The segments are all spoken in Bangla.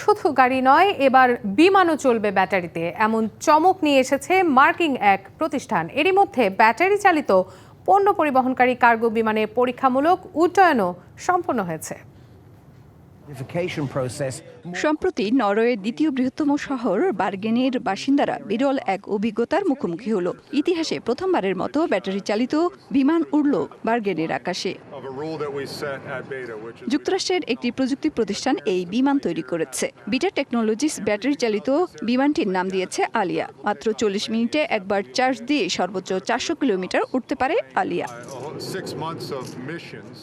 শুধু গাড়ি নয় এবার বিমানও চলবে ব্যাটারিতে। এমন চমক নিয়ে এসেছে মার্কিং এক প্রতিষ্ঠান। এরই মধ্যে ব্যাটারি চালিত পণ্য পরিবহনকারী কার্গো বিমানে পরীক্ষামূলক উড্ডয়নও সম্পন্ন হয়েছে। সম্প্রতি নরওয়ের দ্বিতীয় বৃহত্তম শহর বার্গেনের বাসিন্দারা বিরল এক অভিজ্ঞতার মুখোমুখি হলো। ইতিহাসে প্রথমবারের মতো ব্যাটারি চালিত বিমান উড়ল বার্গেনের আকাশে। যুক্তরাষ্ট্রের একটি প্রযুক্তি প্রতিষ্ঠান এই বিমান তৈরি করেছে। বিটা টেকনোলজিস ব্যাটারি চালিত বিমানটির নাম দিয়েছে আলিয়া। মাত্র চল্লিশ মিনিটে একবার চার্জ দিয়ে সর্বোচ্চ চারশো কিলোমিটার উঠতে পারে আলিয়া.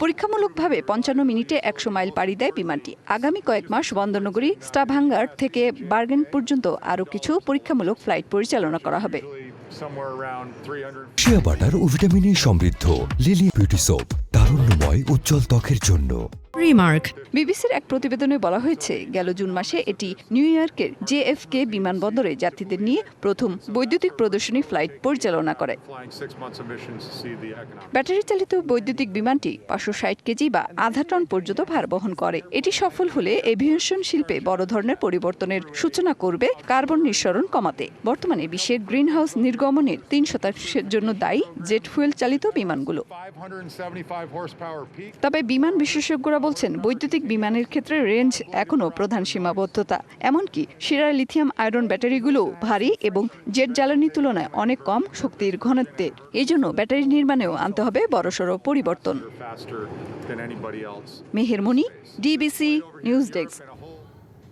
পরীক্ষামূলকভাবে পঞ্চান্ন মিনিটে একশো মাইল পাড়ি দেয় বিমানটি। আগামী কয়েক মাস বন্দরনগরী স্টাভাঙ্গার থেকে বার্গেন পর্যন্ত আরও কিছু পরীক্ষামূলক ফ্লাইট পরিচালনা করা হবে। Somewhere around 300. শিয়া বাটার ও ভিটামিনে সমৃদ্ধ। লিলি বিউটি সোপ তারুণ্যময় উজ্জ্বল ত্বকের জন্য Remark. বিবিসির এক প্রতিবেদনে বলা হয়েছে গেল জুন মাসে এটি নিউ ইয়র্কের জেএফকে বিমানবন্দরে যাত্রীদের নিয়ে প্রথম বৈদ্যুতিক প্রদর্শনী ফ্লাইট পরিচালনা করে. ব্যাটারি চালিত বৈদ্যুতিক বিমানটি পাঁচশো ষাট কেজি বা আধা টন পর্যন্ত ভার বহন করে এটি সফল হলে এভিয়েশন শিল্পে বড় ধরনের পরিবর্তনের সূচনা করবে কার্বন নিঃসরণ কমাতে বর্তমানে বিশ্বের গ্রিনহাউস নির্গমনের তিন শতাংশের জন্য দায়ী জেট ফুয়েল চালিত বিমানগুলো 575 horsepower peak. তবে বিমান বিশেষজ্ঞরা বলছেন বৈদ্যুতিক বিমানের ক্ষেত্রে রেঞ্জ এখনও প্রধান সীমাবদ্ধতা। এমনকি শিরার লিথিয়াম আয়রন ব্যাটারিগুলো ভারী এবং জেট জ্বালানির তুলনায় অনেক কম শক্তির ঘনত্বের এই জন্য ব্যাটারি নির্মাণেও আনতে হবে বড়সড় পরিবর্তন। Mehermoni DBC news desk